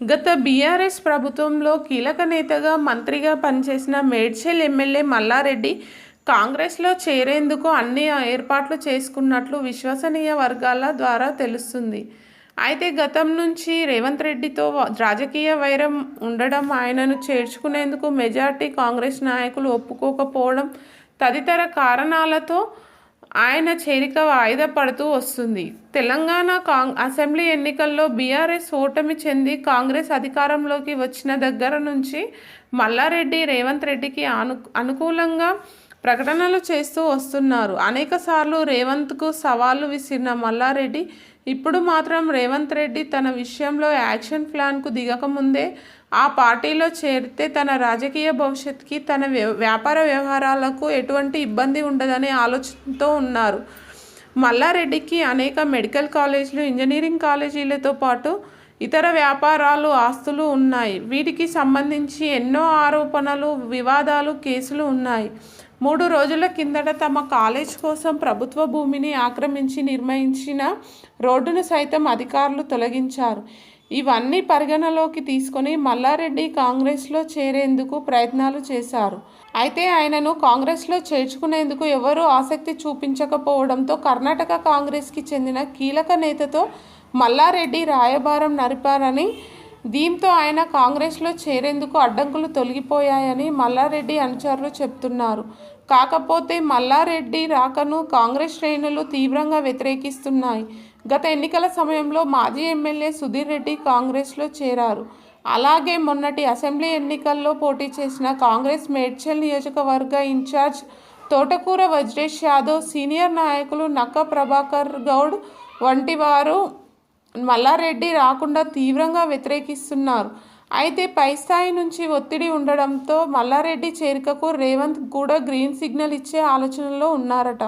గత బీఆర్ఎస్ ప్రభుత్వంలో కీలక నేతగా మంత్రిగా పనిచేసిన మేడ్చల్ ఎమ్మెల్యే మల్లారెడ్డి కాంగ్రెస్లో చేరేందుకు అన్ని ఏర్పాట్లు చేసుకున్నట్లు విశ్వసనీయ వర్గాల ద్వారా తెలుస్తుంది. అయితే గతం నుంచి రేవంత్ రెడ్డితో రాజకీయ వైరం ఉండడం ఆయనను చేర్చుకునేందుకు మెజార్టీ కాంగ్రెస్ నాయకులు ఒప్పుకోకపోవడం తదితర కారణాలతో ఆయన చేరిక వాయిదా పడుతూ వస్తుంది. తెలంగాణ కాంగ్ అసెంబ్లీ ఎన్నికల్లో బీఆర్ఎస్ ఓటమి చెంది కాంగ్రెస్ అధికారంలోకి వచ్చిన దగ్గర నుంచి మల్లారెడ్డి రేవంత్ రెడ్డికి అను అనుకూలంగా ప్రకటనలు చేస్తూ వస్తున్నారు. అనేకసార్లు రేవంత్కు సవాళ్ళు విసిరిన మల్లారెడ్డి ఇప్పుడు మాత్రం రేవంత్ రెడ్డి తన విషయంలో యాక్షన్ ప్లాన్కు దిగకముందే ఆ పార్టీలో చేరితే తన రాజకీయ భవిష్యత్తుకి తన వ్య- వ్యాపార వ్యవహారాలకు ఎటువంటి ఇబ్బంది ఉండదనే ఆలోచనతో ఉన్నారు. మల్లారెడ్డికి అనేక మెడికల్ కాలేజీలు ఇంజనీరింగ్ కాలేజీలతో పాటు ఇతర వ్యాపారాలు ఆస్తులు ఉన్నాయి. వీటికి సంబంధించి ఎన్నో ఆరోపణలు వివాదాలు కేసులు ఉన్నాయి. మూడు రోజుల కిందట తమ కాలేజ్ కోసం ప్రభుత్వ భూమిని ఆక్రమించి నిర్మించిన రోడ్డును సైతం అధికారులు తొలగించారు. ఇవన్నీ పరిగణలోకి తీసుకొని మల్లారెడ్డి కాంగ్రెస్లో చేరేందుకు ప్రయత్నాలు చేశారు. అయితే ఆయనను కాంగ్రెస్లో చేర్చుకునేందుకు ఎవరూ ఆసక్తి చూపించకపోవడంతో కర్ణాటక కాంగ్రెస్కి చెందిన కీలక నేతతో మల్లారెడ్డి రాయబారం నడిపారని దీంతో ఆయన కాంగ్రెస్లో చేరేందుకు అడ్డంకులు తొలగిపోయాయని మల్లారెడ్డి అనుచరులు చెప్తున్నారు. కాకపోతే మల్లారెడ్డి రాకను కాంగ్రెస్ శ్రేణులు తీవ్రంగా వ్యతిరేకిస్తున్నాయి. గత ఎన్నికల సమయంలో మాజీ ఎమ్మెల్యే సుధీర్ రెడ్డి కాంగ్రెస్లో చేరారు. అలాగే మొన్నటి అసెంబ్లీ ఎన్నికల్లో పోటీ చేసిన కాంగ్రెస్ మేడ్చల్ నియోజకవర్గ ఇన్ఛార్జ్ తోటకూర వజ్రేష్ యాదవ్ సీనియర్ నాయకులు నక్క ప్రభాకర్ గౌడ్ వంటి వారు మల్లారెడ్డి రాకుండా తీవ్రంగా వ్యతిరేకిస్తున్నారు. అయితే పై స్థాయి నుంచి ఒత్తిడి ఉండడంతో మల్లారెడ్డి చేరికకు రేవంత్ కూడా గ్రీన్ సిగ్నల్ ఇచ్చే ఆలోచనలో ఉన్నారట.